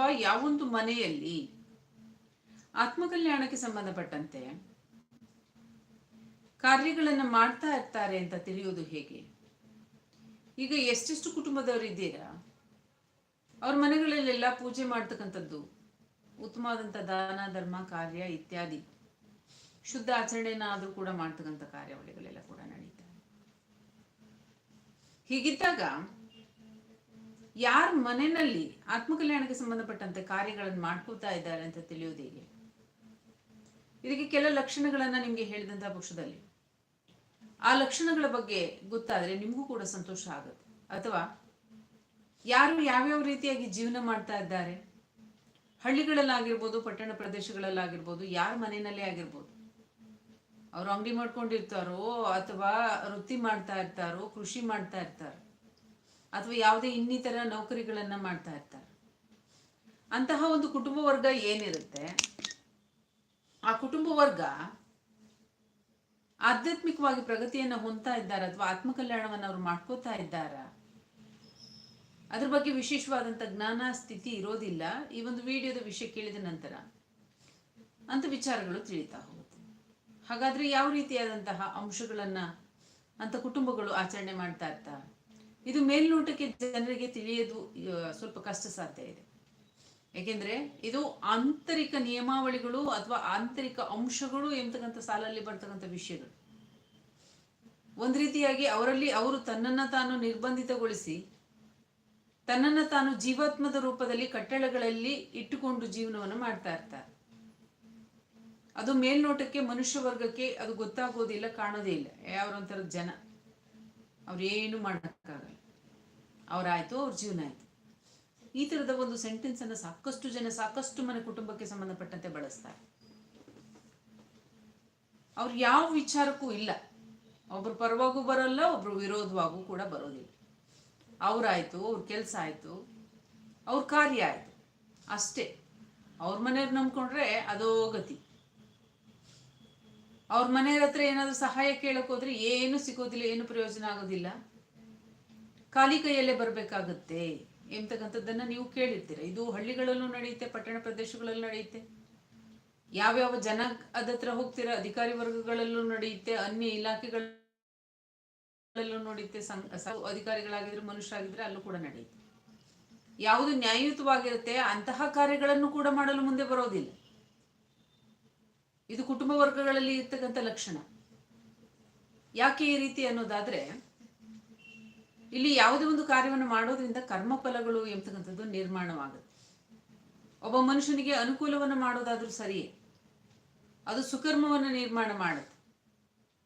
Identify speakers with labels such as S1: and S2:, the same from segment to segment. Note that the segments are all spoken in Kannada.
S1: ಅಥವಾ ಯಾವೊಂದು ಮನೆಯಲ್ಲಿ ಆತ್ಮಕಲ್ಯಾಣಕ್ಕೆ ಸಂಬಂಧಪಟ್ಟಂತೆ ಕಾರ್ಯಗಳನ್ನು ಮಾಡ್ತಾ ಇರ್ತಾರೆ ಅಂತ ತಿಳಿಯೋದು ಹೇಗೆ? ಈಗ ಎಷ್ಟೆಷ್ಟು ಕುಟುಂಬದವರು ಇದ್ದೀರಾ? ಅವ್ರ ಮನೆಗಳಲ್ಲೆಲ್ಲ ಪೂಜೆ ಮಾಡ್ತಕ್ಕಂಥದ್ದು ಉತ್ತಮವಾದಂಥ ದಾನ, ಧರ್ಮ, ಕಾರ್ಯ ಇತ್ಯಾದಿ. ಶುದ್ಧ ಆಚರಣೆನಾದರೂ ಕೂಡ ಮಾಡ್ತಕ್ಕಂಥ ಕಾರ್ಯಾವಳಿಗಳೆಲ್ಲ ಕೂಡ ನಡೀತಾ ಹೀಗಿದ್ದಾಗ ಯಾರ ಮನೆಯಲ್ಲಿ ಆತ್ಮಕಲ್ಯಾಣಕ್ಕೆ ಸಂಬಂಧಪಟ್ಟಂತೆ ಕಾರ್ಯಗಳನ್ನು ಮಾಡ್ಕೋತಾ ಇದ್ದಾರೆ ಅಂತ ತಿಳಿಯೋದು ಹೇಗೆ? ಇದಕ್ಕೆ ಕೆಲ ಲಕ್ಷಣಗಳನ್ನ ನಿಮ್ಗೆ ಹೇಳಿದಂತಹ ಪಕ್ಷದಲ್ಲಿ. ಆ ಲಕ್ಷಣಗಳ ಬಗ್ಗೆ ಗೊತ್ತಾದ್ರೆ ನಿಮಗೂ ಕೂಡ ಸಂತೋಷ ಆಗುತ್ತೆ. ಅಥವಾ ಯಾರು ಯಾವ್ಯಾವ ರೀತಿಯಾಗಿ ಜೀವನ ಮಾಡ್ತಾ ಇದ್ದಾರೆ? ಹಳ್ಳಿಗಳಲ್ಲಾಗಿರ್ಬೋದು, ಪಟ್ಟಣ ಪ್ರದೇಶಗಳಲ್ಲಾಗಿರ್ಬೋದು, ಯಾರ ಮನೆಯಲ್ಲೇ ಆಗಿರ್ಬೋದು. ಅವ್ರು ಅಂಗಡಿ ಮಾಡ್ಕೊಂಡಿರ್ತಾರೋ ಅಥವಾ ವೃತ್ತಿ ಮಾಡ್ತಾ ಇರ್ತಾರೋ, ಕೃಷಿ ಮಾಡ್ತಾ ಇರ್ತಾರೋ ಅಥವಾ ಯಾವುದೇ ಇನ್ನಿತರ ನೌಕರಿಗಳನ್ನ ಮಾಡ್ತಾ ಇರ್ತಾರೆ. ಅಂತಹ ಒಂದು ಕುಟುಂಬ ವರ್ಗ ಏನಿರುತ್ತೆ? ಆ ಕುಟುಂಬ ವರ್ಗ ಆಧ್ಯಾತ್ಮಿಕವಾಗಿ ಪ್ರಗತಿಯನ್ನು ಹೊಂದ್ತಾ ಇದ್ದಾರೆ ಅಥವಾ ಆತ್ಮಕಲ್ಯಾಣವನ್ನು ಅವ್ರು ಮಾಡ್ಕೋತಾ ಇದ್ದಾರ? ಅದ್ರ ಬಗ್ಗೆ ವಿಶೇಷವಾದಂಥ ಜ್ಞಾನ ಸ್ಥಿತಿ ಇರೋದಿಲ್ಲ. ಈ ಒಂದು ವಿಡಿಯೋದ ವಿಷಯ ಕೇಳಿದ ನಂತರ ಅಂತ ವಿಚಾರಗಳು ತಿಳಿತಾ ಹೋಗುತ್ತೆ. ಹಾಗಾದ್ರೆ ಯಾವ ರೀತಿಯಾದಂತಹ ಅಂಶಗಳನ್ನ ಅಂತ ಕುಟುಂಬಗಳು ಆಚರಣೆ ಮಾಡ್ತಾ ಇರ್ತಾರೆ ಇದು ಮೇಲ್ನೋಟಕ್ಕೆ ಜನರಿಗೆ ತಿಳಿಯೋದು ಸ್ವಲ್ಪ ಕಷ್ಟ ಸಾಧ್ಯ ಇದೆ. ಯಾಕೆಂದ್ರೆ ಇದು ಆಂತರಿಕ ನಿಯಮಾವಳಿಗಳು ಅಥವಾ ಆಂತರಿಕ ಅಂಶಗಳು ಎಂಬತಕ್ಕಂಥ ಸಾಲಲ್ಲಿ ಬರ್ತಕ್ಕಂಥ ವಿಷಯಗಳು. ಒಂದ್ ರೀತಿಯಾಗಿ ಅವರಲ್ಲಿ ಅವರು ತನ್ನನ್ನ ತಾನು ನಿರ್ಬಂಧಿತಗೊಳಿಸಿ, ತನ್ನನ್ನ ತಾನು ಜೀವಾತ್ಮದ ರೂಪದಲ್ಲಿ ಕಟ್ಟಡಗಳಲ್ಲಿ ಇಟ್ಟುಕೊಂಡು ಜೀವನವನ್ನು ಮಾಡ್ತಾ ಇರ್ತಾರೆ. ಅದು ಮೇಲ್ನೋಟಕ್ಕೆ ಮನುಷ್ಯ ವರ್ಗಕ್ಕೆ ಅದು ಗೊತ್ತಾಗೋದಿಲ್ಲ, ಕಾಣೋದೇ ಇಲ್ಲ. ಯಾವ್ರೊಂಥರ ಜನ. ಅವ್ರು ಏನು ಮಾಡೋಕ್ಕಾಗಲ್ಲ. ಅವ್ರಾಯ್ತು, ಅವ್ರ ಜೀವನ ಆಯಿತು. ಈ ತರದ ಒಂದು ಸೆಂಟೆನ್ಸ್ ಅನ್ನ ಸಾಕಷ್ಟು ಜನ, ಸಾಕಷ್ಟು ಮನೆ ಕುಟುಂಬಕ್ಕೆ ಸಂಬಂಧಪಟ್ಟಂತೆ ಬಳಸ್ತಾರೆ. ಅವ್ರು ಯಾವ ವಿಚಾರಕ್ಕೂ ಇಲ್ಲ. ಒಬ್ರು ಪರವಾಗೂ ಬರಲ್ಲ, ಒಬ್ರು ವಿರೋಧವಾಗೂ ಕೂಡ ಬರೋದಿಲ್ಲ. ಅವ್ರಾಯ್ತು, ಅವ್ರ ಕೆಲಸ ಆಯ್ತು, ಅವ್ರ ಕಾರ್ಯ ಆಯ್ತು. ಅಷ್ಟೇ. ಅವ್ರ ಮನೆಯವ್ರು ನಂಬ್ಕೊಂಡ್ರೆ ಅದೋ ಗತಿ. ಅವ್ರ ಮನೆಯವ್ರ ಹತ್ರ ಏನಾದರೂ ಸಹಾಯ ಕೇಳಕ್ ಹೋದ್ರೆ ಏನು ಸಿಗೋದಿಲ್ಲ, ಏನು ಪ್ರಯೋಜನ ಆಗೋದಿಲ್ಲ. ಖಾಲಿ ಕೈಯಲ್ಲೇ ಬರಬೇಕಾಗುತ್ತೆ. ಎಂತಕ್ಕಂಥದ್ದನ್ನು ನೀವು ಕೇಳಿರ್ತೀರ. ಇದು ಹಳ್ಳಿಗಳಲ್ಲೂ ನಡೆಯುತ್ತೆ, ಪಟ್ಟಣ ಪ್ರದೇಶಗಳಲ್ಲೂ ನಡೆಯುತ್ತೆ. ಯಾವ್ಯಾವ ಜನ ಅದತ್ರ ಹೋಗ್ತೀರ, ಅಧಿಕಾರಿ ವರ್ಗಗಳಲ್ಲೂ ನಡೆಯುತ್ತೆ, ಅನ್ಯ ಇಲಾಖೆಗಳಲ್ಲೂ ನಡೆಯುತ್ತೆ ಸಂಘ ಅಧಿಕಾರಿಗಳಾಗಿದ್ರೆ, ಮನುಷ್ಯರಾಗಿದ್ರೆ ಅಲ್ಲೂ ಕೂಡ ನಡೆಯುತ್ತೆ. ಯಾವುದು ನ್ಯಾಯಯುತವಾಗಿರುತ್ತೆ, ಅಂತಹ ಕಾರ್ಯಗಳನ್ನು ಕೂಡ ಮಾಡಲು ಮುಂದೆ ಬರೋದಿಲ್ಲ. ಇದು ಕುಟುಂಬ ವರ್ಗಗಳಲ್ಲಿ ಇರ್ತಕ್ಕಂಥ ಲಕ್ಷಣ. ಯಾಕೆ ಈ ರೀತಿ ಅನ್ನೋದಾದ್ರೆ, ಇಲ್ಲಿ ಯಾವುದೇ ಒಂದು ಕಾರ್ಯವನ್ನು ಮಾಡೋದ್ರಿಂದ ಕರ್ಮಫಲಗಳು ಎಂಬತಕ್ಕಂಥದ್ದು ನಿರ್ಮಾಣವಾಗುತ್ತೆ. ಒಬ್ಬ ಮನುಷ್ಯನಿಗೆ ಅನುಕೂಲವನ್ನು ಮಾಡೋದಾದ್ರೂ ಸರಿಯೇ, ಅದು ಸುಕರ್ಮವನ್ನು ನಿರ್ಮಾಣ ಮಾಡುತ್ತೆ.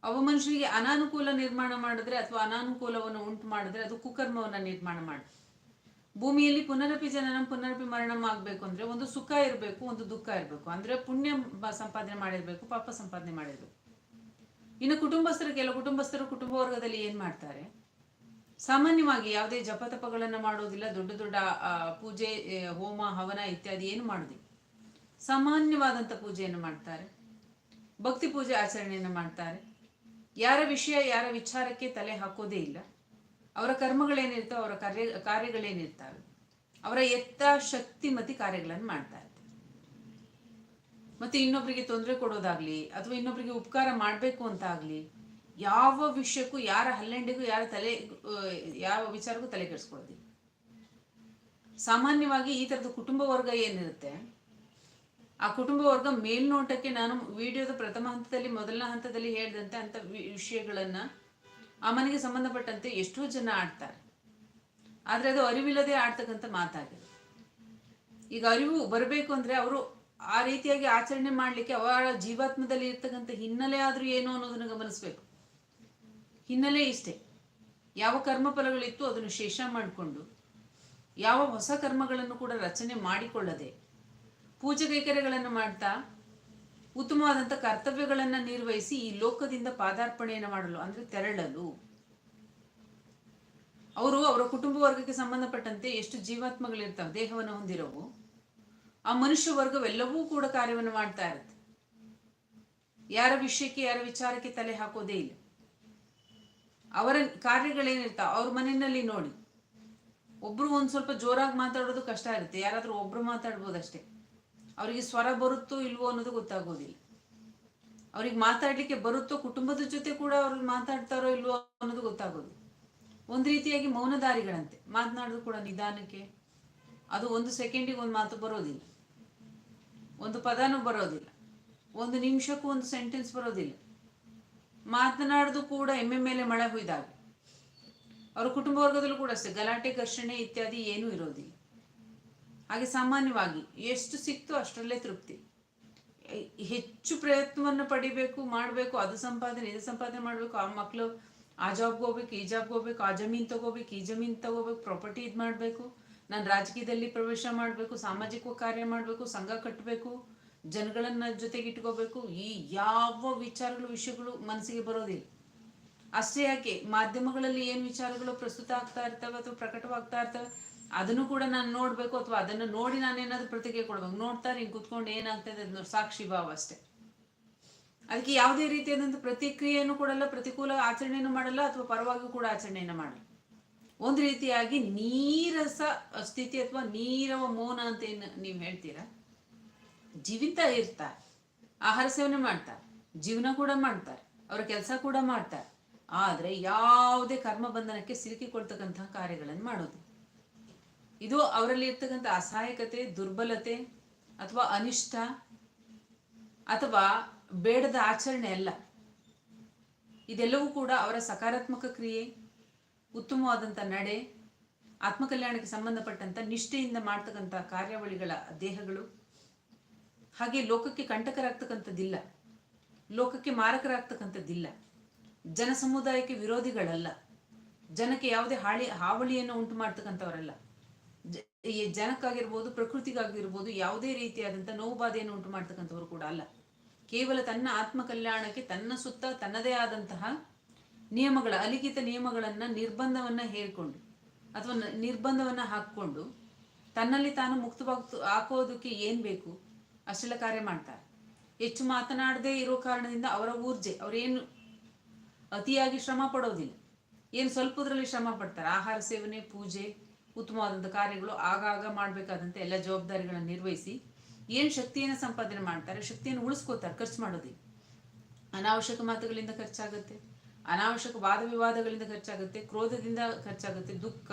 S1: ಒಬ್ಬ ಮನುಷ್ಯನಿಗೆ ಅನಾನುಕೂಲ ನಿರ್ಮಾಣ ಮಾಡಿದ್ರೆ ಅಥವಾ ಅನಾನುಕೂಲವನ್ನು ಉಂಟು ಮಾಡಿದ್ರೆ ಅದು ಕುಕರ್ಮವನ್ನು ನಿರ್ಮಾಣ ಮಾಡುತ್ತೆ. ಭೂಮಿಯಲ್ಲಿ ಪುನರಪಿ ಜನನ, ಪುನರಪಿ ಮರಣಂ ಆಗ್ಬೇಕು ಅಂದ್ರೆ ಒಂದು ಸುಖ ಇರಬೇಕು, ಒಂದು ದುಃಖ ಇರಬೇಕು. ಅಂದ್ರೆ ಪುಣ್ಯ ಸಂಪಾದನೆ ಮಾಡಿರ್ಬೇಕು, ಪಾಪ ಸಂಪಾದನೆ ಮಾಡಿರ್ಬೇಕು. ಇನ್ನು ಕುಟುಂಬಸ್ಥರು ಕೆಲವು ಕುಟುಂಬಸ್ಥರು ಕುಟುಂಬ ವರ್ಗದಲ್ಲಿ ಏನ್ ಮಾಡ್ತಾರೆ? ಸಾಮಾನ್ಯವಾಗಿ ಯಾವುದೇ ಜಪತಪಗಳನ್ನ ಮಾಡೋದಿಲ್ಲ, ದೊಡ್ಡ ದೊಡ್ಡ ಪೂಜೆ ಹೋಮ, ಹವನ ಇತ್ಯಾದಿ ಏನು ಮಾಡೋದಿಲ್ಲ. ಸಾಮಾನ್ಯವಾದಂಥ ಪೂಜೆಯನ್ನು ಮಾಡ್ತಾರೆ. ಭಕ್ತಿ ಪೂಜೆ ಆಚರಣೆಯನ್ನು ಮಾಡ್ತಾರೆ. ಯಾರ ವಿಷಯ, ಯಾರ ವಿಚಾರಕ್ಕೆ ತಲೆ ಹಾಕೋದೇ ಇಲ್ಲ. ಅವರ ಕರ್ಮಗಳೇನಿರ್ತವೆ, ಅವರ ಕಾರ್ಯ, ಕಾರ್ಯಗಳೇನಿರ್ತವೆ, ಅವರ ಎತ್ತ ಶಕ್ತಿಮತಿ ಕಾರ್ಯಗಳನ್ನು ಮಾಡ್ತಾ ಇರ್ತಾರೆ. ಮತ್ತೆ ಇನ್ನೊಬ್ಬರಿಗೆ ತೊಂದರೆ ಕೊಡೋದಾಗ್ಲಿ ಅಥವಾ ಇನ್ನೊಬ್ಬರಿಗೆ ಉಪಕಾರ ಮಾಡಬೇಕು ಅಂತ ಯಾವ ವಿಷಯಕ್ಕೂ ಯಾರ ಹಲ್ಲೆಂಡಿಗೂ, ಯಾರ ತಲೆ, ಯಾವ ವಿಚಾರಕ್ಕೂ ತಲೆ ಕೆಡಿಸ್ಕೊಳ್ಳೋದಿಲ್ಲ. ಸಾಮಾನ್ಯವಾಗಿ ಈ ಥರದ ಕುಟುಂಬ ವರ್ಗ ಏನಿರುತ್ತೆ, ಆ ಕುಟುಂಬ ವರ್ಗ ಮೇಲ್ನೋಟಕ್ಕೆ ನಾನು ವಿಡಿಯೋದ ಪ್ರಥಮ ಹಂತದಲ್ಲಿ, ಮೊದಲನೇ ಹಂತದಲ್ಲಿ ಹೇಳಿದಂತೆ ಅಂತ ವಿಷಯಗಳನ್ನ ಆ ಮನೆಗೆ ಸಂಬಂಧಪಟ್ಟಂತೆ ಎಷ್ಟೋ ಜನ ಆಡ್ತಾರೆ. ಆದರೆ ಅದು ಅರಿವಿಲ್ಲದೆ ಆಡ್ತಕ್ಕಂಥ ಮಾತಾಗಿದೆ. ಈಗ ಅರಿವು ಬರಬೇಕು ಅಂದ್ರೆ ಅವರು ಆ ರೀತಿಯಾಗಿ ಆಚರಣೆ ಮಾಡ್ಲಿಕ್ಕೆ ಅವರ ಜೀವಾತ್ಮದಲ್ಲಿ ಇರ್ತಕ್ಕಂಥ ಹಿನ್ನೆಲೆ ಆದರೂ ಏನು ಅನ್ನೋದನ್ನು ಗಮನಿಸ್ಬೇಕು. ಹಿನ್ನೆಲೆ ಇಷ್ಟೇ. ಯಾವ ಕರ್ಮಫಲಗಳಿತ್ತು ಅದನ್ನು ಶೇಷ ಮಾಡಿಕೊಂಡು, ಯಾವ ಹೊಸ ಕರ್ಮಗಳನ್ನು ಕೂಡ ರಚನೆ ಮಾಡಿಕೊಳ್ಳದೆ ಪೂಜೆ ಕೈಕರ್ಯಗಳನ್ನು ಮಾಡ್ತಾ ಉತ್ತಮವಾದಂಥ ಕರ್ತವ್ಯಗಳನ್ನು ನಿರ್ವಹಿಸಿ ಈ ಲೋಕದಿಂದ ಪಾದಾರ್ಪಣೆಯನ್ನು ಮಾಡಲು, ಅಂದ್ರೆ ತೆರಳಲು. ಅವರು ಅವರ ಕುಟುಂಬ ವರ್ಗಕ್ಕೆ ಸಂಬಂಧಪಟ್ಟಂತೆ ಎಷ್ಟು ಜೀವಾತ್ಮಗಳಿರ್ತಾವೆ, ದೇಹವನ್ನು ಹೊಂದಿರೋವು, ಆ ಮನುಷ್ಯ ವರ್ಗವೆಲ್ಲವೂ ಕೂಡ ಕಾರ್ಯವನ್ನು ಮಾಡ್ತಾ ಇರುತ್ತೆ. ಯಾರ ವಿಷಯಕ್ಕೆ, ಯಾರ ವಿಚಾರಕ್ಕೆ ತಲೆ ಹಾಕೋದೇ ಇಲ್ಲ. ಅವರ ಕಾರ್ಯಗಳೇನಿರ್ತಾವ, ಅವ್ರ ಮನೆಯಲ್ಲಿ ನೋಡಿ. ಒಬ್ರು ಒಂದ್ ಸ್ವಲ್ಪ ಜೋರಾಗಿ ಮಾತಾಡೋದು ಕಷ್ಟ ಇರುತ್ತೆ, ಯಾರಾದ್ರೂ ಒಬ್ರು ಮಾತಾಡ್ಬೋದು ಅಷ್ಟೇ ಅವರಿಗೆ ಸ್ವರ ಬರುತ್ತೋ ಇಲ್ವೋ ಅನ್ನೋದು ಗೊತ್ತಾಗೋದಿಲ್ಲ. ಅವ್ರಿಗೆ ಮಾತಾಡ್ಲಿಕ್ಕೆ ಬರುತ್ತೋ ಕುಟುಂಬದ ಜೊತೆ ಕೂಡ ಅವ್ರು ಮಾತಾಡ್ತಾರೋ ಇಲ್ವೋ ಅನ್ನೋದು ಗೊತ್ತಾಗೋದು ಒಂದು ರೀತಿಯಾಗಿ ಮೌನದಾರಿಗಳಂತೆ ಮಾತನಾಡೋದು ಕೂಡ ನಿಧಾನಕ್ಕೆ. ಅದು ಒಂದು ಸೆಕೆಂಡಿಗೆ ಒಂದು ಮಾತು ಬರೋದಿಲ್ಲ. ಒಂದು ಪದನೂ ಬರೋದಿಲ್ಲ. ಒಂದು ನಿಮಿಷಕ್ಕೂ ಒಂದು ಸೆಂಟೆನ್ಸ್ ಬರೋದಿಲ್ಲ. ಮಾತನಾಡೋದು ಕೂಡ ಎಮ್ಮೆ ಮೇಲೆ ಮಳೆ ಹುಯ್ದಾಗ. ಅವ್ರ ಕುಟುಂಬ ವರ್ಗದಲ್ಲೂ ಕೂಡ ಅಷ್ಟೇ. ಗಲಾಟೆ, ಘರ್ಷಣೆ ಇತ್ಯಾದಿ ಏನೂ ಇರೋದಿಲ್ಲ. ಹಾಗೆ ಸಾಮಾನ್ಯವಾಗಿ ಎಷ್ಟು ಸಿಕ್ತೋ ಅಷ್ಟರಲ್ಲೇ ತೃಪ್ತಿ. ಹೆಚ್ಚು ಪ್ರಯತ್ನವನ್ನು ಪಡಿಬೇಕು, ಮಾಡಬೇಕು, ಅದು ಸಂಪಾದನೆ, ಇದು ಸಂಪಾದನೆ ಮಾಡಬೇಕು, ಆ ಮಕ್ಕಳು ಆ ಜಾಬ್ಗೆ ಹೋಗ್ಬೇಕು, ಈ ಜಾಬ್ಗೆ ಹೋಗ್ಬೇಕು, ಆ ಜಮೀನು ತಗೋಬೇಕು, ಈ ಜಮೀನು ತಗೋಬೇಕು ಪ್ರಾಪರ್ಟಿ ಇದು ಮಾಡಬೇಕು, ನಾನು ರಾಜಕೀಯದಲ್ಲಿ ಪ್ರವೇಶ ಮಾಡಬೇಕು, ಸಾಮಾಜಿಕ ಕಾರ್ಯ ಮಾಡಬೇಕು, ಸಂಘ ಕಟ್ಟಬೇಕು ಜನಗಳನ್ನ ಜೊತೆಗೆ ಇಟ್ಕೋಬೇಕು, ಈ ಯಾವ ವಿಚಾರಗಳು, ವಿಷಯಗಳು ಮನಸ್ಸಿಗೆ ಬರೋದಿಲ್ಲ. ಅಷ್ಟೇ ಯಾಕೆ, ಮಾಧ್ಯಮಗಳಲ್ಲಿ ಏನು ವಿಚಾರಗಳು ಪ್ರಸ್ತುತ ಆಗ್ತಾ ಇರ್ತವೆ ಅಥವಾ ಪ್ರಕಟವಾಗ್ತಾ ಇರ್ತವೆ ಅದನ್ನು ಕೂಡ ನಾನು ನೋಡ್ಬೇಕು ಅಥವಾ ಅದನ್ನು ನೋಡಿ ನಾನು ಏನಾದ್ರು ಪ್ರತಿಕ್ರಿಯೆ ಕೊಡ್ಬೇಕು. ನೋಡ್ತಾರೆ ಹಿಂಗೆ ಕುತ್ಕೊಂಡು ಏನಾಗ್ತದೆ ಅದನ್ನ ಸಾಕ್ಷಿ ಭಾವ ಅಷ್ಟೇ. ಅದಕ್ಕೆ ಯಾವುದೇ ರೀತಿಯಾದಂಥ ಪ್ರತಿಕ್ರಿಯೆಯನ್ನು ಕೊಡಲ್ಲ ಪ್ರತಿಕೂಲ ಆಚರಣೆಯನ್ನು ಮಾಡಲ್ಲ ಅಥವಾ ಪರವಾಗಿ ಕೂಡ ಆಚರಣೆಯನ್ನು ಮಾಡಲ್ಲ. ಒಂದು ರೀತಿಯಾಗಿ ನೀರಸ ಸ್ಥಿತಿ ಅಥವಾ ನೀರವ ಮೌನ ಅಂತ ಏನು ನೀವು ಹೇಳ್ತೀರಾ? ಜೀವಿತ ಇರ್ತಾರೆ. ಆಹಾರ ಸೇವನೆ ಮಾಡ್ತಾರೆ. ಜೀವನ ಕೂಡ ಮಾಡ್ತಾರೆ. ಅವರ ಕೆಲಸ ಕೂಡ ಮಾಡ್ತಾರೆ. ಆದರೆ ಯಾವುದೇ ಕರ್ಮ ಬಂಧನಕ್ಕೆ ಸಿಲುಕಿಕೊಳ್ತಕ್ಕಂತಹ ಕಾರ್ಯಗಳನ್ನು ಮಾಡೋದು ಇದು ಅವರಲ್ಲಿ ಇರ್ತಕ್ಕಂಥ ಅಸಹಾಯಕತೆ, ದುರ್ಬಲತೆ ಅಥವಾ ಅನಿಷ್ಟ ಅಥವಾ ಬೇಡದ ಆಚರಣೆ ಅಲ್ಲ. ಇದೆಲ್ಲವೂ ಕೂಡ ಅವರ ಸಕಾರಾತ್ಮಕ ಕ್ರಿಯೆ, ಉತ್ತಮವಾದಂಥ ನಡೆ, ಆತ್ಮಕಲ್ಯಾಣಕ್ಕೆ ಸಂಬಂಧಪಟ್ಟಂಥ ನಿಷ್ಠೆಯಿಂದ ಮಾಡ್ತಕ್ಕಂಥ ಕಾರ್ಯಾವಳಿಗಳ ದೇಹಗಳು. ಹಾಗೆ ಲೋಕಕ್ಕೆ ಕಂಟಕರಾಗ್ತಕ್ಕಂಥದ್ದಿಲ್ಲ. ಲೋಕಕ್ಕೆ ಮಾರಕರಾಗ್ತಕ್ಕಂಥದ್ದಿಲ್ಲ. ಜನ ಸಮುದಾಯಕ್ಕೆ ವಿರೋಧಿಗಳಲ್ಲ. ಜನಕ್ಕೆ ಯಾವುದೇ ಹಾಳಿ, ಹಾವಳಿಯನ್ನು ಉಂಟು ಮಾಡ್ತಕ್ಕಂಥವರಲ್ಲ ಜನಕ್ಕಾಗಿರ್ಬೋದು, ಪ್ರಕೃತಿಗಾಗಿರ್ಬೋದು ಯಾವುದೇ ರೀತಿಯಾದಂಥ ನೋವು ಬಾಧೆಯನ್ನು ಉಂಟು ಮಾಡ್ತಕ್ಕಂಥವ್ರು ಕೂಡ ಅಲ್ಲ. ಕೇವಲ ತನ್ನ ಆತ್ಮ ಕಲ್ಯಾಣಕ್ಕೆ ತನ್ನ ಸುತ್ತ ತನ್ನದೇ ಆದಂತಹ ನಿಯಮಗಳ, ಅಲಿಖಿತ ನಿಯಮಗಳನ್ನ, ನಿರ್ಬಂಧವನ್ನ ಹೇರ್ಕೊಂಡು ಅಥವಾ ನಿರ್ಬಂಧವನ್ನ ಹಾಕ್ಕೊಂಡು ತನ್ನಲ್ಲಿ ತಾನು ಮುಕ್ತವಾಗಿ ಹಾಕೋದಕ್ಕೆ ಏನ್ ಬೇಕು? ಅಷ್ಟೆಲ್ಲ ಕಾರ್ಯ ಮಾಡ್ತಾರೆ. ಹೆಚ್ಚು ಮಾತನಾಡದೇ ಇರೋ ಕಾರಣದಿಂದ ಅವರ ಊರ್ಜೆ ಅವರೇನು ಅತಿಯಾಗಿ ಶ್ರಮ ಪಡೋದಿಲ್ಲ. ಏನು ಸ್ವಲ್ಪದ್ರಲ್ಲಿ ಶ್ರಮ ಪಡ್ತಾರೆ. ಆಹಾರ ಸೇವನೆ, ಪೂಜೆ ಉತ್ತಮವಾದಂಥ ಕಾರ್ಯಗಳು ಆಗಾಗ ಮಾಡಬೇಕಾದಂಥ ಎಲ್ಲ ಜವಾಬ್ದಾರಿಗಳನ್ನು ನಿರ್ವಹಿಸಿ ಏನು ಶಕ್ತಿಯನ್ನು ಸಂಪಾದನೆ ಮಾಡ್ತಾರೆ, ಶಕ್ತಿಯನ್ನು ಉಳಿಸ್ಕೋತಾರೆ, ಖರ್ಚು ಮಾಡೋದಿಲ್ಲ ಅನಾವಶ್ಯಕ ಮಾತುಗಳಿಂದ ಖರ್ಚಾಗುತ್ತೆ, ಅನಾವಶ್ಯಕ ವಾದ ವಿವಾದಗಳಿಂದ ಖರ್ಚಾಗುತ್ತೆ, ಕ್ರೋಧದಿಂದ ಖರ್ಚಾಗುತ್ತೆ, ದುಃಖ,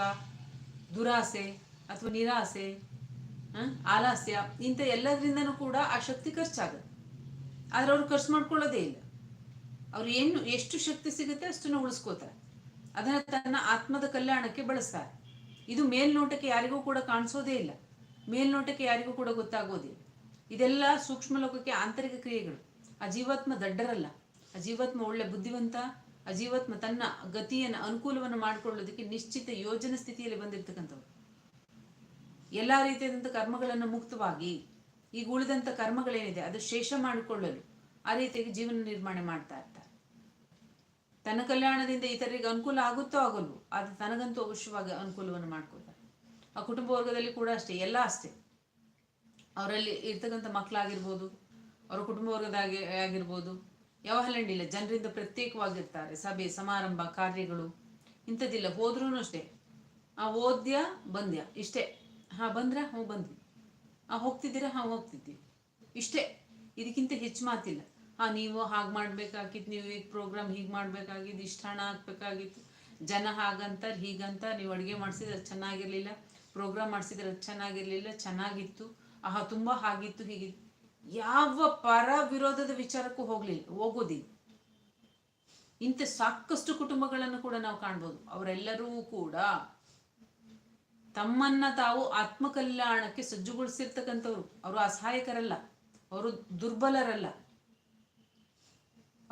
S1: ದುರಾಸೆ ಅಥವಾ ನಿರಾಸೆ ಆಲಾಸ್ಯ, ಇಂಥ ಎಲ್ಲದರಿಂದನೂ ಕೂಡ ಆ ಶಕ್ತಿ ಖರ್ಚಾಗುತ್ತೆ. ಆದರೆ ಅವ್ರು ಖರ್ಚು ಮಾಡ್ಕೊಳ್ಳೋದೇ ಇಲ್ಲ. ಅವ್ರು ಏನು, ಎಷ್ಟು ಶಕ್ತಿ ಸಿಗುತ್ತೆ ಅಷ್ಟನ್ನು ಉಳಿಸ್ಕೋತಾರೆ. ಅದನ್ನು ತನ್ನ ಆತ್ಮದ ಕಲ್ಯಾಣಕ್ಕೆ ಬಳಸ್ತಾರೆ. ಇದು ಮೇಲ್ನೋಟಕ್ಕೆ ಯಾರಿಗೂ ಕೂಡ ಕಾಣಿಸೋದೇ ಇಲ್ಲ. ಮೇಲ್ನೋಟಕ್ಕೆ ಯಾರಿಗೂ ಕೂಡ ಗೊತ್ತಾಗೋದಿಲ್ಲ. ಇದೆಲ್ಲ ಸೂಕ್ಷ್ಮ ಲೋಕಕ್ಕೆ ಆಂತರಿಕ ಕ್ರಿಯೆಗಳು. ಆ ಜೀವಾತ್ಮ ದಡ್ಡರಲ್ಲ. ಆ ಜೀವಾತ್ಮ ಒಳ್ಳೆ ಬುದ್ಧಿವಂತ, ಆ ಜೀವಾತ್ಮ ತನ್ನ ಗತಿಯನ್ನು, ಅನುಕೂಲವನ್ನು ಮಾಡಿಕೊಳ್ಳೋದಕ್ಕೆ ನಿಶ್ಚಿತ ಯೋಜನೆ ಸ್ಥಿತಿಯಲ್ಲಿ ಬಂದಿರತಕ್ಕಂಥವ್ರು. ಎಲ್ಲ ರೀತಿಯಾದಂಥ ಕರ್ಮಗಳನ್ನು ಮುಕ್ತವಾಗಿ, ಈಗ ಉಳಿದಂಥ ಕರ್ಮಗಳೇನಿದೆ, ಅದು ಶೇಷ ಮಾಡಿಕೊಳ್ಳಲು ಆ ರೀತಿಯಾಗಿ ಜೀವನ ನಿರ್ಮಾಣ ಮಾಡ್ತಾ ಇರ್ತಾರೆ ತನ್ನ ಕಲ್ಯಾಣದಿಂದ ಇತರರಿಗೆ ಅನುಕೂಲ ಆಗುತ್ತೋ ಆಗಲ್ವೋ, ಆದರೆ ತನಗಂತೂ ಅವಶ್ಯವಾಗಿ ಅನುಕೂಲವನ್ನು ಮಾಡ್ಕೊಳ್ತಾರೆ. ಆ ಕುಟುಂಬ ವರ್ಗದಲ್ಲಿ ಕೂಡ ಅಷ್ಟೇ, ಎಲ್ಲ ಅಷ್ಟೇ. ಅವರಲ್ಲಿ ಇರ್ತಕ್ಕಂಥ ಮಕ್ಕಳಾಗಿರ್ಬೋದು, ಅವರ ಕುಟುಂಬ ವರ್ಗದಾಗಿ ಆಗಿರ್ಬೋದು, ಯಾವ ಹಲ್ಲಂಡಿಲ್ಲ ಜನರಿಂದ ಪ್ರತ್ಯೇಕವಾಗಿರ್ತಾರೆ, ಸಭೆ, ಸಮಾರಂಭ, ಕಾರ್ಯಗಳು, ಇಂಥದ್ದಿಲ್ಲ ಹೋದ್ರೂ ಅಷ್ಟೇ. ಆ ಓದ್ಯ, ಬಂದ್ಯ, ಇಷ್ಟೇ. ಹಾ, ಬಂದ್ರೆ, ಹ್ಞೂ, ಬಂದ್ವಿ. ಆ ಹೋಗ್ತಿದ್ದೀರಾ ಹಾಂ ಹೋಗ್ತಿದ್ದೀವಿ. ಇಷ್ಟೇ. ಇದಕ್ಕಿಂತ ಹೆಚ್ಚು ಮಾತಿಲ್ಲ. ನೀವು ಹಾಗೆ ಮಾಡ್ಬೇಕಾಗಿತ್ತು ನೀವು ಈಗ ಪ್ರೋಗ್ರಾಮ್ ಹೀಗೆ ಮಾಡ್ಬೇಕಾಗಿದ್ದು ಇಷ್ಟು ಹಣ ಹಾಕ್ಬೇಕಾಗಿತ್ತು ಜನ ಹಾಗಂತ ಹೀಗಂತ ನೀವು ಅಡುಗೆ ಮಾಡಿಸಿದ್ರೆ ಅದು ಚೆನ್ನಾಗಿರ್ಲಿಲ್ಲ. ಪ್ರೋಗ್ರಾಮ್ ಮಾಡಿಸಿದ್ರೆ ಅದು ಚೆನ್ನಾಗಿರ್ಲಿಲ್ಲ, ಚೆನ್ನಾಗಿತ್ತು. ಆಹಾ, ತುಂಬ ಹಾಗಿತ್ತು ಹೀಗಿತ್ತು ಯಾವ ಪರ ವಿರೋಧದ ವಿಚಾರಕ್ಕೂ ಹೋಗಲಿಲ್ಲ, ಹೋಗೋದಿಲ್ಲ. ಇಂಥ ಸಾಕಷ್ಟು ಕುಟುಂಬಗಳನ್ನು ಕೂಡ ನಾವು ಕಾಣ್ಬೋದು. ಅವರೆಲ್ಲರೂ ಕೂಡ ತಮ್ಮನ್ನ ತಾವು ಆತ್ಮಕಲ್ಯಾಣಕ್ಕೆ ಸಜ್ಜುಗೊಳಿಸಿರ್ತಕ್ಕಂಥವ್ರು. ಅವರು ಅಸಹಾಯಕರಲ್ಲ, ಅವರು ದುರ್ಬಲರಲ್ಲ.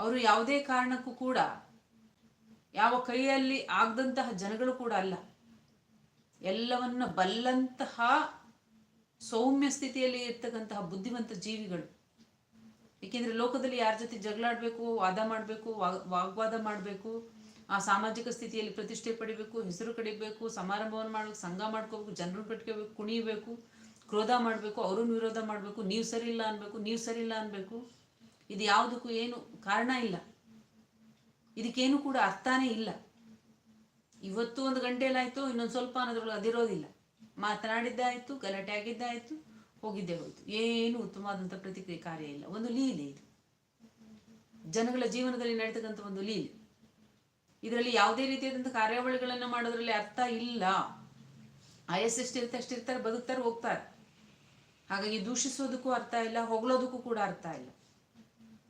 S1: ಅವರು ಯಾವುದೇ ಕಾರಣಕ್ಕೂ ಕೂಡ ಯಾವ ಕೈಯಲ್ಲಿ ಆಗದಂತಹ ಜನಗಳು ಕೂಡ ಅಲ್ಲ. ಎಲ್ಲವನ್ನ ಬಲ್ಲಂತಹ ಸೌಮ್ಯ ಸ್ಥಿತಿಯಲ್ಲಿ ಇರ್ತಕ್ಕಂತಹ ಬುದ್ಧಿವಂತ ಜೀವಿಗಳು. ಏಕೆಂದರೆ ಲೋಕದಲ್ಲಿ ಯಾರ ಜೊತೆ ಜಗಳಾಡಬೇಕು, ವಾದ ಮಾಡಬೇಕು ವಾಗ್ವಾದ ಮಾಡಬೇಕು, ಆ ಸಾಮಾಜಿಕ ಸ್ಥಿತಿಯಲ್ಲಿ ಪ್ರತಿಷ್ಠೆ ಪಡಿಬೇಕು, ಹೆಸರು ಕಡಿಬೇಕು, ಸಮಾರಂಭವನ್ನು ಮಾಡಬೇಕು, ಸಂಘ ಮಾಡ್ಕೋಬೇಕು, ಜನರನ್ನು ಕಟ್ಕೋಬೇಕು ಕುಣಿಬೇಕು, ಕ್ರೋಧ ಮಾಡಬೇಕು, ಅವ್ರನ್ನ ವಿರೋಧ ಮಾಡಬೇಕು, ನೀವು ಸರಿ ಇಲ್ಲ ಅನ್ಬೇಕು, ನೀವು ಸರಿ ಇಲ್ಲ ಅನ್ಬೇಕು. ಇದು ಯಾವುದಕ್ಕೂ ಏನು ಕಾರಣ ಇಲ್ಲ. ಇದಕ್ಕೇನು ಕೂಡ ಅರ್ಥನೇ ಇಲ್ಲ. ಇವತ್ತು ಒಂದು ಗಂಟೆಯಲ್ಲಾಯಿತು, ಇನ್ನೊಂದು ಸ್ವಲ್ಪ ಅನ್ನೋದ್ರೊಳಗೆ ಅದಿರೋದಿಲ್ಲ ಮಾತನಾಡಿದ್ದಾಯ್ತು, ಗಲಾಟೆ ಆಗಿದ್ದಾಯ್ತು, ಹೋಗಿದ್ದೇ ಹೋಯಿತು. ಏನು ಉತ್ತಮವಾದಂಥ ಪ್ರತಿಕ್ರಿಯೆ ಕಾರ್ಯ ಇಲ್ಲ. ಒಂದು ಲೀಲೆ ಇದು. ಜನಗಳ ಜೀವನದಲ್ಲಿ ನಡೀತಕ್ಕಂಥ ಒಂದು ಲೀಲೆ. ಇದರಲ್ಲಿ ಯಾವುದೇ ರೀತಿಯಾದಂಥ ಕಾರ್ಯಾವಳಿಗಳನ್ನು ಮಾಡೋದ್ರಲ್ಲಿ ಅರ್ಥ ಇಲ್ಲ. ಆಯಸ್ ಎಷ್ಟಿರುತ್ತೆ, ಅಷ್ಟಿರ್ತಾರೆ, ಬದುಕ್ತಾರೆ, ಹೋಗ್ತಾರೆ. ಹಾಗಾಗಿ ದೂಷಿಸೋದಕ್ಕೂ ಅರ್ಥ ಇಲ್ಲ ಹೊಗಳೋದಕ್ಕೂ ಕೂಡ ಅರ್ಥ ಇಲ್ಲ.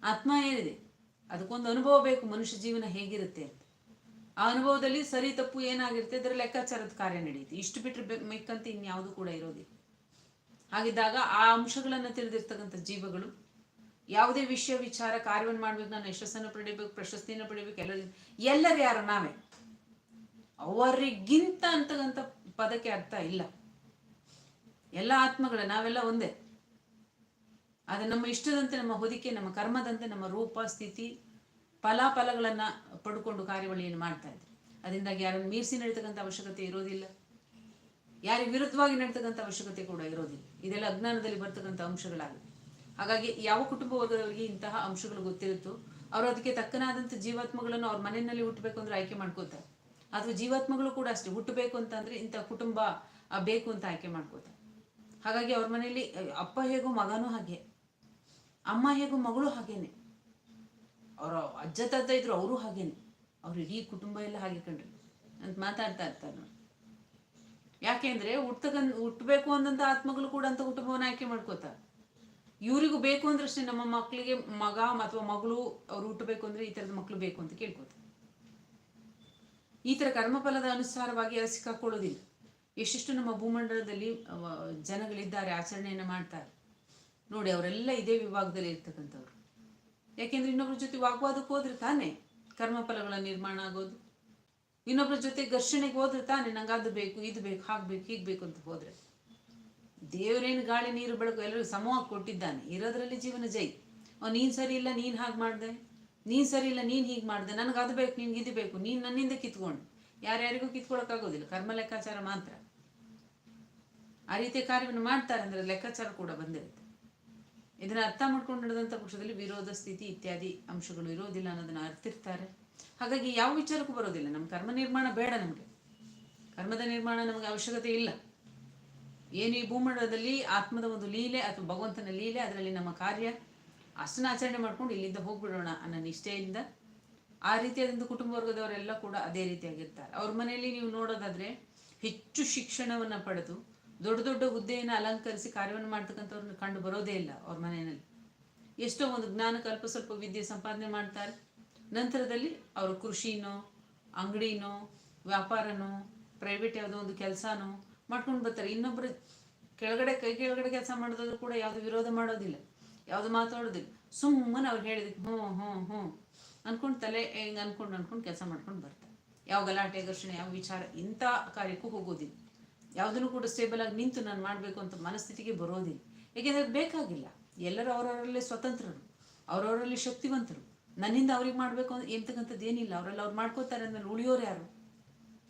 S1: ಆತ್ಮ ಏನಿದೆ? ಅದಕ್ಕೊಂದು ಅನುಭವ ಬೇಕು, ಮನುಷ್ಯ ಜೀವನ ಹೇಗಿರುತ್ತೆ ಅಂತ. ಆ ಅನುಭವದಲ್ಲಿ ಸರಿ ತಪ್ಪು ಏನಾಗಿರುತ್ತೆ? ಅದರ ಲೆಕ್ಕಾಚಾರದ ಕಾರ್ಯ ನಡೆಯುತ್ತೆ. ಇಷ್ಟು ಬಿಟ್ಟರೆ ಮೆಕ್ಕಂತ ಇನ್ಯಾವುದು ಕೂಡ ಇರೋದಿಲ್ಲ. ಹಾಗಿದ್ದಾಗ ಆ ಅಂಶಗಳನ್ನು ತಿಳಿದಿರ್ತಕ್ಕಂಥ ಜೀವಗಳು, ಯಾವುದೇ ವಿಷಯ ವಿಚಾರ ಕಾರ್ಯವನ್ನು ಮಾಡ್ಬೇಕು, ನಾನು ಯಶಸ್ಸನ್ನು ಪಡಿಬೇಕು ಪ್ರಶಸ್ತಿಯನ್ನು ಪಡಿಬೇಕು ಎಲ್ಲ ಎಲ್ಲರೂ ಯಾರು? ನಾವೇ. ಅವರಿಗಿಂತ ಅಂತಕ್ಕಂಥ ಪದಕ್ಕೆ ಅರ್ಥ ಇಲ್ಲ. ಎಲ್ಲ ಆತ್ಮಗಳ, ನಾವೆಲ್ಲ ಒಂದೇ. ಆದರೆ ನಮ್ಮ ಇಷ್ಟದಂತೆ, ನಮ್ಮ ಹೊದಿಕೆ, ನಮ್ಮ ಕರ್ಮದಂತೆ, ನಮ್ಮ ರೂಪ, ಸ್ಥಿತಿ, ಫಲಾಫಲಗಳನ್ನು ಪಡ್ಕೊಂಡು ಕಾರ್ಯವಳಿಯನ್ನು ಮಾಡ್ತಾ ಇದ್ರು. ಅದರಿಂದಾಗಿ ಯಾರನ್ನು ಮೀರಿಸಿ ನಡೀತಕ್ಕಂಥ ಅವಶ್ಯಕತೆ ಇರೋದಿಲ್ಲ. ಯಾರಿಗೆ ವಿರುದ್ಧವಾಗಿ ನಡೀತಕ್ಕಂಥ ಅವಶ್ಯಕತೆ ಕೂಡ ಇರೋದಿಲ್ಲ. ಇದೆಲ್ಲ ಅಜ್ಞಾನದಲ್ಲಿ ಬರ್ತಕ್ಕಂಥ ಅಂಶಗಳಾಗಿವೆ. ಹಾಗಾಗಿ ಯಾವ ಕುಟುಂಬ ವರ್ಗದವರಿಗೆ ಇಂತಹ ಅಂಶಗಳು ಗೊತ್ತಿರುತ್ತೋ, ಅವರು ಅದಕ್ಕೆ ತಕ್ಕನಾದಂಥ ಜೀವಾತ್ಮಗಳನ್ನು ಅವ್ರ ಮನೆಯಲ್ಲಿ ಹುಟ್ಟಬೇಕು ಅಂದ್ರೆ ಆಯ್ಕೆ ಮಾಡ್ಕೋತಾರೆ. ಅಥವಾ ಜೀವಾತ್ಮಗಳು ಕೂಡ ಅಷ್ಟೇ, ಹುಟ್ಟಬೇಕು ಅಂತಂದ್ರೆ ಇಂಥ ಕುಟುಂಬ ಬೇಕು ಅಂತ ಆಯ್ಕೆ ಮಾಡ್ಕೋತಾರೆ. ಹಾಗಾಗಿ ಅವ್ರ ಮನೆಯಲ್ಲಿ ಅಪ್ಪ ಹೇಗೋ ಮಗನೂ ಹಾಗೆ. ಅಮ್ಮ ಹೇಗೋ ಮಗಳು ಹಾಗೇನೆ. ಅವರ ಅಜ್ಜ ತಾತ ಇದ್ರು ಅವರು ಹಾಗೇನೆ. ಅವ್ರ ಇಡೀ ಕುಟುಂಬ ಎಲ್ಲ ಹಾಗೆ ಕಣ್ರಿ. ಅಂತ ಮಾತಾಡ್ತಾ ಇರ್ತಾರೆ ಯಾಕೆಂದ್ರೆ ಹುಟ್ಟಕನ್ ಹುಟ್ಟಬೇಕು ಅಂದಂತ ಆತ್ಮಗಳು ಕೂಡ ಅಂತ ಕುಟುಂಬವನ್ನು ಆಯ್ಕೆ ಮಾಡ್ಕೋತಾರೆ ಇವರಿಗೂ ಬೇಕು ಅಂದ್ರಷ್ಟೇ ನಮ್ಮ ಮಕ್ಕಳಿಗೆ ಮಗ ಅಥವಾ ಮಗಳು ಅವ್ರು ಹುಟ್ಟಬೇಕು ಅಂದ್ರೆ ಈ ಥರದ ಮಕ್ಕಳು ಬೇಕು ಅಂತ ಕೇಳ್ಕೊತಾರೆ ಈ ಥರ ಕರ್ಮಫಲದ ಅನುಸಾರವಾಗಿ ಸಿಕ್ಕಾಕೊಳ್ಳೋದಿಲ್ಲ ಎಷ್ಟೆಷ್ಟು ನಮ್ಮ ಭೂಮಂಡಲದಲ್ಲಿ ಜನಗಳಿದ್ದಾರೆ, ಆಚರಣೆಯನ್ನು ಮಾಡ್ತಾರೆ. ನೋಡಿ, ಅವರೆಲ್ಲ ಇದೇ ವಿಭಾಗದಲ್ಲಿ ಇರ್ತಕ್ಕಂಥವ್ರು. ಯಾಕೆಂದ್ರೆ ಇನ್ನೊಬ್ಬರ ಜೊತೆ ವಾಗ್ವಾದಕ್ಕೆ ಹೋದ್ರೆ ತಾನೇ ಕರ್ಮಫಲಗಳ ನಿರ್ಮಾಣ ಆಗೋದು. ಇನ್ನೊಬ್ಬರ ಜೊತೆ ಘರ್ಷಣೆಗೆ ಹೋದ್ರೆ ತಾನೇ ನಂಗೆ ಅದು ಬೇಕು, ಇದು ಬೇಕು ಹಾಕ್ಬೇಕು ಹೀಗೆ ಬೇಕು ಅಂತ ಹೋದ್ರೆ. ದೇವರೇನು ಗಾಳಿ, ನೀರು, ಬೆಳಕು ಎಲ್ಲರೂ ಸಮವಾಗಿ ಕೊಟ್ಟಿದ್ದಾನೆ. ಇರೋದ್ರಲ್ಲಿ ಜೀವನ ಜೈ. ನೀನ್ ಸರಿ ಇಲ್ಲ, ನೀನ್ ಹಾಗೆ ಮಾಡ್ದೆ. ನೀನ್ ಸರಿ ಇಲ್ಲ, ನೀನ್ ಹೀಗೆ ಮಾಡ್ದೆ. ನನಗೆ ಅದು ಬೇಕು, ನಿನ್ಗೆ ಇದು ಬೇಕು. ನೀನ್ ನನ್ನಿಂದ ಕಿತ್ಕೊಂಡು. ಯಾರ್ಯಾರಿಗೂ ಕಿತ್ಕೊಳಕ್ಕಾಗೋದಿಲ್ಲ ಕರ್ಮ ಲೆಕ್ಕಾಚಾರ ಮಾತ್ರ. ಆ ರೀತಿಯ ಕಾರ್ಯವನ್ನು ಮಾಡ್ತಾರೆ ಅಂದ್ರೆ ಲೆಕ್ಕಾಚಾರ ಕೂಡ ಬಂದಿರುತ್ತೆ. ಇದನ್ನ ಅರ್ಥ ಮಾಡ್ಕೊಂಡು ನಡೆದಂಥ ಪಕ್ಷದಲ್ಲಿ ವಿರೋಧ ಸ್ಥಿತಿ ಇತ್ಯಾದಿ ಅಂಶಗಳು ಇರೋದಿಲ್ಲ ಅನ್ನೋದನ್ನ ಅರ್ಥಿರ್ತಾರೆ ಹಾಗಾಗಿ ಯಾವ ವಿಚಾರಕ್ಕೂ ಬರೋದಿಲ್ಲ. ನಮ್ಮ ಕರ್ಮ ನಿರ್ಮಾಣ ಬೇಡ ನಮಗೆ. ಕರ್ಮದ ನಿರ್ಮಾಣ ನಮಗೆ ಅವಶ್ಯಕತೆ ಇಲ್ಲ. ಏನು ಈ ಭೂಮಂಡಲದಲ್ಲಿ ಆತ್ಮದ ಒಂದು ಲೀಲೆ ಅಥವಾ ಭಗವಂತನ ಲೀಲೆ, ಅದರಲ್ಲಿ ನಮ್ಮ ಕಾರ್ಯ ಅಷ್ಟನ್ನ ಆಚರಣೆ ಮಾಡ್ಕೊಂಡು ಇಲ್ಲಿಂದ ಹೋಗ್ಬಿಡೋಣ ಅನ್ನೋ ನಿಷ್ಠೆಯಿಂದ ಆ ರೀತಿಯಾದಂಥ ಕುಟುಂಬ ವರ್ಗದವರೆಲ್ಲ ಕೂಡ ಅದೇ ರೀತಿಯಾಗಿರ್ತಾರೆ. ಅವ್ರ ಮನೆಯಲ್ಲಿ ನೀವು ನೋಡೋದಾದ್ರೆ ಹೆಚ್ಚು ಶಿಕ್ಷಣವನ್ನ ಪಡೆದು ದೊಡ್ಡ ದೊಡ್ಡ ಹುದ್ದೆಯನ್ನು ಅಲಂಕರಿಸಿ ಕಾರ್ಯವನ್ನು ಮಾಡ್ತಕ್ಕಂಥವ್ರನ್ನ ಕಂಡು ಬರೋದೇ ಇಲ್ಲ ಅವ್ರ ಮನೆಯಲ್ಲಿ. ಎಷ್ಟೋ ಒಂದು ಜ್ಞಾನ ಕಲ್ಪ ಸ್ವಲ್ಪ ವಿದ್ಯೆ ಸಂಪಾದನೆ ಮಾಡ್ತಾರೆ. ನಂತರದಲ್ಲಿ ಅವರು ಕೃಷಿನೋ, ಅಂಗಡಿನೋ, ವ್ಯಾಪಾರನೋ ಪ್ರೈವೇಟ್ ಯಾವುದೋ ಒಂದು ಕೆಲಸನೋ ಮಾಡ್ಕೊಂಡು ಬರ್ತಾರೆ. ಇನ್ನೊಬ್ಬರು ಕೆಳಗಡೆ, ಕೈ ಕೆಳಗಡೆ ಕೆಲಸ ಮಾಡೋದಾದ್ರೂ ಕೂಡ ಯಾವುದು ವಿರೋಧ ಮಾಡೋದಿಲ್ಲ, ಯಾವುದು ಮಾತಾಡೋದಿಲ್ಲ. ಸುಮ್ಮನೆ ಅವ್ರು ಹೇಳಿದಕ್ಕೆ ಹ್ಞೂ ಹ್ಞೂ ಹ್ಞೂ ಅಂದ್ಕೊಂಡು ತಲೆ ಹೆಂಗೆ ಅಂದ್ಕೊಂಡು ಅಂದ್ಕೊಂಡು ಕೆಲಸ ಮಾಡ್ಕೊಂಡು ಬರ್ತಾರೆ. ಯಾವ ಗಲಾಟೆ ಘರ್ಷಣೆ, ಯಾವ ವಿಚಾರ ಇಂಥ ಕಾರ್ಯಕ್ಕೂ ಹೋಗೋದಿಲ್ಲ. ಯಾವುದನ್ನು ಕೂಡ ಸ್ಟೇಬಲ್ ಆಗಿ ನಿಂತು ನಾನು ಮಾಡಬೇಕು ಅಂತ ಮನಸ್ಥಿತಿಗೆ ಬರೋದಿಲ್ಲ. ಏಕೆಂದರೆ ಬೇಕಾಗಿಲ್ಲ. ಎಲ್ಲರೂ ಅವರವರಲ್ಲೇ ಸ್ವತಂತ್ರರು. ಅವರವರಲ್ಲಿ ಶಕ್ತಿವಂತರು. ನನ್ನಿಂದ ಅವ್ರಿಗೆ ಮಾಡಬೇಕು ಎಂತಕ್ಕಂಥದ್ದು ಏನಿಲ್ಲ. ಅವರೆಲ್ಲ ಅವ್ರು ಮಾಡ್ಕೋತಾರೆ ಅಂದ್ರೆ ಉಳಿಯೋರು ಯಾರು?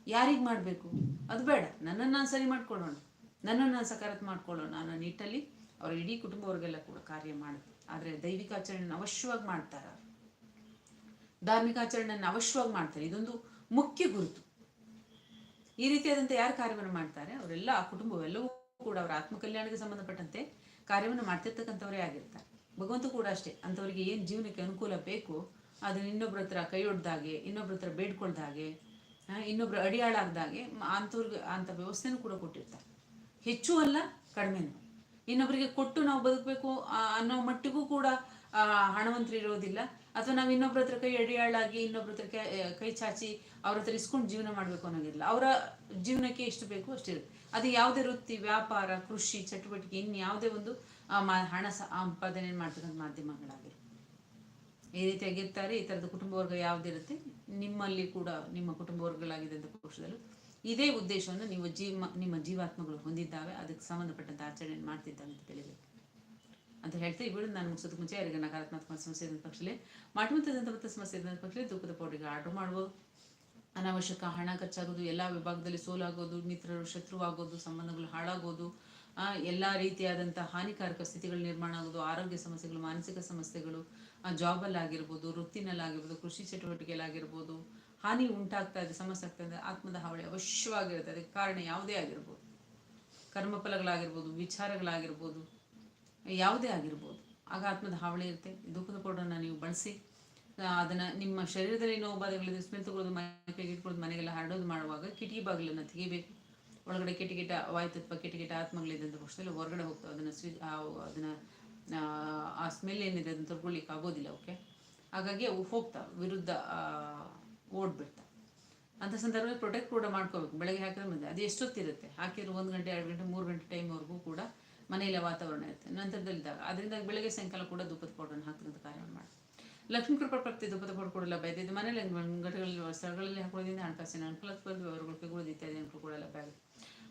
S1: ಯಾರಿಗೆ ಮಾಡಬೇಕು? ಅದು ಬೇಡ. ನನ್ನನ್ನು ನಾನು ಸರಿ ಮಾಡ್ಕೊಳ್ಳೋಣ. ನನ್ನನ್ನು ನಾನು ಸಕಾರಾತ್ಮಕ ಮಾಡ್ಕೊಳ್ಳೋಣ ಅನ್ನೋ ನಿಟ್ಟಲ್ಲಿ ಅವರ ಇಡೀ ಕುಟುಂಬವರಿಗೆಲ್ಲ ಕೂಡ ಕಾರ್ಯ ಮಾಡುತ್ತೆ ಆದರೆ ದೈವಿಕ ಆಚರಣೆಯನ್ನು ಅವಶ್ಯವಾಗಿ ಮಾಡ್ತಾರೆ. ಧಾರ್ಮಿಕ ಆಚರಣೆಯನ್ನು ಅವಶ್ಯವಾಗಿ ಮಾಡ್ತಾರೆ. ಇದೊಂದು ಮುಖ್ಯ ಗುರುತು. ಈ ರೀತಿಯಾದಂಥ ಯಾರು ಕಾರ್ಯವನ್ನು ಮಾಡ್ತಾರೆ? ಅವರೆಲ್ಲ ಆ ಕುಟುಂಬವೆಲ್ಲವೂ ಕೂಡ ಅವರ ಆತ್ಮಕಲ್ಯಾಣಕ್ಕೆ ಸಂಬಂಧಪಟ್ಟಂತೆ ಕಾರ್ಯವನ್ನು ಮಾಡ್ತಿರ್ತಕ್ಕಂಥವರೇ ಆಗಿರ್ತಾರೆ. ಭಗವಂತ ಕೂಡ ಅಷ್ಟೇ. ಅಂಥವರಿಗೆ ಏನು ಜೀವನಕ್ಕೆ ಅನುಕೂಲ ಬೇಕು, ಅದನ್ನ ಇನ್ನೊಬ್ರ ಹತ್ರ ಕೈ ಹೊಡ್ದಾಗೆ ಇನ್ನೊಬ್ರ ಹತ್ರ ಬೇಡ್ಕೊಳ್ದಾಗೆ ಇನ್ನೊಬ್ರು ಅಡಿಯಾಳಾಗ್ದಾಗೆ ಅಂಥವ್ರಿಗೆ ಅಂಥ ವ್ಯವಸ್ಥೆನೂ ಕೂಡ ಕೊಟ್ಟಿರ್ತಾರೆ. ಹೆಚ್ಚು ಅಲ್ಲ, ಕಡಿಮೆನೂ. ಇನ್ನೊಬ್ಬರಿಗೆ ಕೊಟ್ಟು ನಾವು ಬದುಕಬೇಕು ಅನ್ನೋ ಮಟ್ಟಿಗೂ ಕೂಡ ಹಣವಂತರು ಇರೋದಿಲ್ಲ. ಅಥವಾ ನಾವು ಇನ್ನೊಬ್ರ ಹತ್ರ ಕೈ ಎಡೆಯಾಳಾಗಿ, ಇನ್ನೊಬ್ರ ಹತ್ರ ಕೈ ಚಾಚಿ ಅವ್ರ ಹತ್ರ ಇಸ್ಕೊಂಡು ಜೀವನ ಮಾಡಬೇಕು ಅನ್ನೋದಿಲ್ಲ ಅವರ ಜೀವನಕ್ಕೆ ಎಷ್ಟು ಬೇಕು ಅಷ್ಟಿರುತ್ತೆ ಅದು ಯಾವುದೇ ವೃತ್ತಿ, ವ್ಯಾಪಾರ, ಕೃಷಿ, ಚಟುವಟಿಕೆ ಇನ್ನು ಯಾವುದೇ ಒಂದು ಹಣ ಸಂಪಾದನೆ ಮಾಡ್ತಕ್ಕಂಥ ಮಾಧ್ಯಮಗಳಾಗಿರುತ್ತೆ ಈ ರೀತಿಯಾಗಿರ್ತಾರೆ ಈ ಥರದ ಕುಟುಂಬ ವರ್ಗ ಯಾವುದಿರುತ್ತೆ ನಿಮ್ಮಲ್ಲಿ ಕೂಡ ನಿಮ್ಮ ಕುಟುಂಬ ವರ್ಗಗಳಾಗಿದೆ ಅಂತ ಪಕ್ಷದಲ್ಲೂ ಇದೇ ಉದ್ದೇಶವನ್ನು ನೀವು ಜೀವ, ನಿಮ್ಮ ಜೀವಾತ್ಮಗಳು ಹೊಂದಿದ್ದಾವೆ, ಅದಕ್ಕೆ ಸಂಬಂಧಪಟ್ಟಂತ ಆಚರಣೆ ಮಾಡ್ತಿದ್ದಾವೆ ಅಂತ ತಿಳಿಬೇಕು. ಅಂತ ಹೇಳ್ತಾ ಈ ನಾನು ಮುಗಿಸೋದಕ್ಕೆ ಮುಂಚೆ ಯಾರಿಗೆ ನಕಾರಾತ್ಮಕ ಸಮಸ್ಯೆ ಇದ್ದ ಪಕ್ಷದಲ್ಲಿ ಮಾಟಮಂತದಂಥ ಸಮಸ್ಯೆ ಇದ್ದ ಪಕ್ಷದಲ್ಲಿ ತೂಕದ ಪೌಡಿಗೆ ಆರ್ಡರ್ ಮಾಡ್ಬೋದು ಅನಾವಶ್ಯಕ ಹಣ ಖರ್ಚಾಗೋದು, ಎಲ್ಲ ವಿಭಾಗದಲ್ಲಿ ಸೋಲಾಗೋದು, ಮಿತ್ರರು, ಶತ್ರುವಾಗೋದು, ಸಂಬಂಧಗಳು ಹಾಳಾಗೋದು ಎಲ್ಲ ರೀತಿಯಾದಂಥ ಹಾನಿಕಾರಕ ಸ್ಥಿತಿಗಳು ನಿರ್ಮಾಣ ಆಗೋದು, ಆರೋಗ್ಯ ಸಮಸ್ಯೆಗಳು, ಮಾನಸಿಕ ಸಮಸ್ಯೆಗಳು ಜಾಬಲ್ಲಾಗಿರ್ಬೋದು, ವೃತ್ತಿನಲ್ಲಾಗಿರ್ಬೋದು, ಕೃಷಿ ಚಟುವಟಿಕೆಯಲ್ಲಾಗಿರ್ಬೋದು, ಹಾನಿ ಉಂಟಾಗ್ತಾ ಇದೆ, ಸಮಸ್ಯೆ ಆಗ್ತಾ ಇದೆ, ಆತ್ಮದ ಹಾವಳಿ ಅವಶ್ಯವಾಗಿರುತ್ತೆ. ಅದಕ್ಕೆ ಕಾರಣ ಯಾವುದೇ ಆಗಿರ್ಬೋದು. ಕರ್ಮಫಲಗಳಾಗಿರ್ಬೋದು, ವಿಚಾರಗಳಾಗಿರ್ಬೋದು ಯಾವುದೇ ಆಗಿರ್ಬೋದು. ಆಗ ಆತ್ಮದ ಹಾವಳಿ ಇರುತ್ತೆ. ದುಃಖದ ಪೌಡರ್ನ ನೀವು ಬಳಸಿ ಅದನ್ನು ನಿಮ್ಮ ಶರೀರದಲ್ಲಿ ನೋವು ಬಾಧೆಗಳಿದ್ರೆ ಸ್ಮೆಲ್ ತಗೊಳ್ಳೋದು ಮನೆಗೆ ಇಟ್ಕೊಳ್ಳೋದು, ಮನೆಗೆಲ್ಲ ಹರಡೋದು ಮಾಡುವಾಗ ಕಿಟಕಿ ಬಾಗಿಲನ್ನು ತೆಗಿಬೇಕು. ಒಳಗಡೆ ಕೆಟಕಿಟ ವಾಯುತತ್ವ ಆತ್ಮಗಳಿದೆ ಆತ್ಮಗಳಿದ್ದಂಥ ಪಕ್ಷದಲ್ಲಿ ಹೊರಗಡೆ ಹೋಗ್ತಾವೆ ಅದನ್ನು ಸ್ವಿ ಅದನ್ನು, ಆ ಸ್ಮೆಲ್ ಏನಿದೆ ಅದನ್ನು ತಗೊಳ್ಳಿಕ್ಕೆ ಆಗೋದಿಲ್ಲ ಓಕೆ ಹಾಗಾಗಿ ಅವು ಹೋಗ್ತಾವೆ ವಿರುದ್ಧ ಓಡ್ಬಿಡ್ತಾವೆ ಅಂಥ ಸಂದರ್ಭದಲ್ಲಿ ಪ್ರೊಟೆಕ್ಟ್ ಕೂಡ ಮಾಡ್ಕೋಬೇಕು. ಬೆಳಗ್ಗೆ ಹಾಕಿದ್ರೆ ಮುಂದೆ ಅದು ಎಷ್ಟೊತ್ತಿರುತ್ತೆ? ಹಾಕಿದ್ರೆ ಒಂದು ಗಂಟೆ, ಎರಡು ಗಂಟೆ, ಮೂರು ಗಂಟೆ ಟೈಮ್ವರೆಗೂ ಕೂಡ ಮನೆಯಲ್ಲಿ ವಾತಾವರಣ ಇರುತ್ತೆ. ನಂತರದಲ್ಲಿದ್ದಾಗ ಅದರಿಂದ ಬೆಳಗ್ಗೆ ಸಾಯಂಕಾಲ ಕೂಡ ಧೂಪದ ಪೌಡರ್ನ ಹಾಕಿದಂಥ ಕಾರ್ಯವನ್ನು ಮಾಡಿ. ಲಕ್ಷ್ಮೀ ಕೃಪಾ ಪ್ರಾಪ್ತಿ ಧೂಪದ ಪೌಡರ್ ಕೂಡ ಲಭ್ಯ ಇದೆ ಮನೆಯಲ್ಲಿ ಘಟಗಳಲ್ಲಿ ಸ್ಥಳಗಳಲ್ಲಿ ಹಾಕೋದ್ರಿಂದ ಹಣಕಾಸಿನ ಅನುಕೂಲ ವ್ಯವಹಾರಗಳು ಇತ್ಯಾದಿ ಅನುಕೂಲ ಕೂಡ ಲಭ್ಯ ಆಗುತ್ತೆ.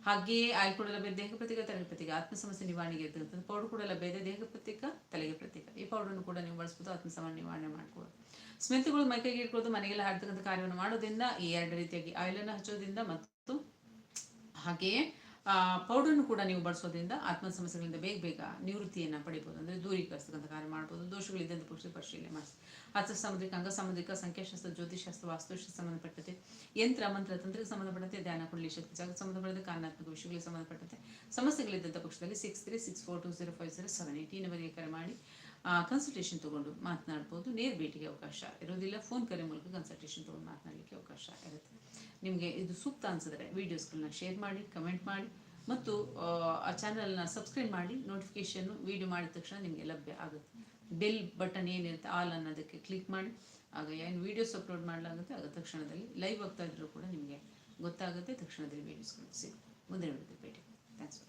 S1: ಹಾಗೆಯೇ ಆಯಿಲ್ ಕೂಡ ಲಭ್ಯ, ದೇಹ ಪ್ರತೀಕ ತಲೆ ಪ್ರತೀಕ ಆತ್ಮ ಸಮಸ್ಯೆ ನಿವಾರಣೆಗೆ ಇರ್ತಕ್ಕಂಥದ್ದು ಪೌಡರ್ ಕೂಡ ಲಭ್ಯ ಇದೆ ದೇಹ ಪ್ರತೀಕ ತಲೆಗೆ ಪ್ರತೀಕ ಈ ಪೌಡರ್ನು ಕೂಡ ನೀವು ಬಳಸ್ಬೋದು, ಆತ್ಮ ಸಮಸ್ಯೆ ನಿವಾರಣೆ ಮಾಡ್ಕೊಳ್ಳೋದು ಮೈ ಮೈಕೈಗೆ ಇಟ್ಕೊಳ್ಳೋದು ಮನೆಗೆಲ್ಲ ಹಾಡ್ತಕ್ಕಂಥ ಕಾರ್ಯವನ್ನು ಮಾಡೋದ್ರಿಂದ ಈ ಎರಡು ರೀತಿಯಾಗಿ ಆಯಿಲನ್ನು ಹಚ್ಚೋದ್ರಿಂದ ಮತ್ತು ಹಾಗೆಯೇ ಪೌಡರ್ನು ಕೂಡ ನೀವು ಬಳಸೋದ್ರಿಂದ ಆತ್ಮ ಸಮಸ್ಯೆಗಳಿಂದ ಬೇಗ ಬೇಗ ನಿವೃತ್ತಿಯನ್ನು ಪಡಿಬೋದು. ಅಂದರೆ ದೂರೀಕರಿಸ್ತಕ್ಕಂಥ ಕಾರ್ಯ ಮಾಡ್ಬೋದು. ದೋಷಗಳಿದ್ದಂಥ ಪುರುಷ ಪರಿಶೀಲನೆ ಮಾಡಿಸಿ. ಅರ್ಥ ಸಾಮುದ್ರಿಕ ಅಂಗ ಸಾಮುದ್ರಿಕ ಸಂಖ್ಯಾಶಾಸ್ತ್ರ ಜ್ಯೋತಿಷಾಸ್ತ್ರ ವಾಸ್ತುಶಾಸ್ತ್ರ ಸಂಬಂಧಪಟ್ಟಂತೆ, ಯಂತ್ರ, ಮಂತ್ರ, ತಂತ್ರಕ್ಕೆ ಸಂಬಂಧಪಟ್ಟಂತೆ ಧ್ಯಾನ ಕುಂಡಲಿ, ಶಕ್ತಿ ಜಾಗ ಸಂಬಂಧಪಟ್ಟಂತೆ, ಕಾರಣಾತ್ಮಕ ವಿಷಯಗಳಿಗೆ ಸಂಬಂಧಪಟ್ಟಂತೆ. ಸಮಸ್ಯೆಗಳಿದ್ದಂಥ ಪಕ್ಷದಲ್ಲಿ six three six four two zero five zero seven eight ನಂಬರಿಗೆ ಕರೆ ಮಾಡಿ. ಕನ್ಸಲ್ಟೇಷನ್ ತೊಗೊಂಡು ಮಾತನಾಡ್ಬೋದು. ನೇರ ಭೇಟಿಗೆ ಅವಕಾಶ ಇರೋದಿಲ್ಲ. ಫೋನ್ ಕರೆ ಮೂಲಕ ಕನ್ಸಲ್ಟೇಷನ್ ತೊಗೊಂಡು ಮಾತನಾಡಲಿಕ್ಕೆ ಅವಕಾಶ ಇರುತ್ತೆ. ನಿಮಗೆ ಇದು ಸೂಕ್ತ ಅನಿಸಿದ್ರೆ ವೀಡಿಯೋಸ್ಗಳನ್ನ ಶೇರ್ ಮಾಡಿ ಕಮೆಂಟ್ ಮಾಡಿ ಮತ್ತು, ಆ ಚಾನಲ್ನ ಸಬ್ಸ್ಕ್ರೈಬ್ ಮಾಡಿ ನೋಟಿಫಿಕೇಷನ್ನು ವೀಡಿಯೋ ಮಾಡಿದ ತಕ್ಷಣ ನಿಮಗೆ ಲಭ್ಯ ಆಗುತ್ತೆ. ಬೆಲ್ ಬಟನ್ ಏನಿರುತ್ತೆ ಆಲ್ ಅನ್ನೋದಕ್ಕೆ ಕ್ಲಿಕ್ ಮಾಡಿ. ಆಗ ಏನು ವೀಡಿಯೋಸ್ ಅಪ್ಲೋಡ್ ಮಾಡಲಾಗುತ್ತೆ, ಆಗ ತಕ್ಷಣದಲ್ಲಿ ಲೈವ್ ಆಗ್ತಾ ಇದ್ರೂ ಕೂಡ ನಿಮಗೆ ಗೊತ್ತಾಗುತ್ತೆ. ತಕ್ಷಣದಲ್ಲಿ ವೀಡಿಯೋಸ್ಗಳು ಸಿಗುತ್ತೆ. ಮುಂದಿನ ವಿಡಿಯೋ ಭೇಟಿ ಥ್ಯಾಂಕ್ಸ್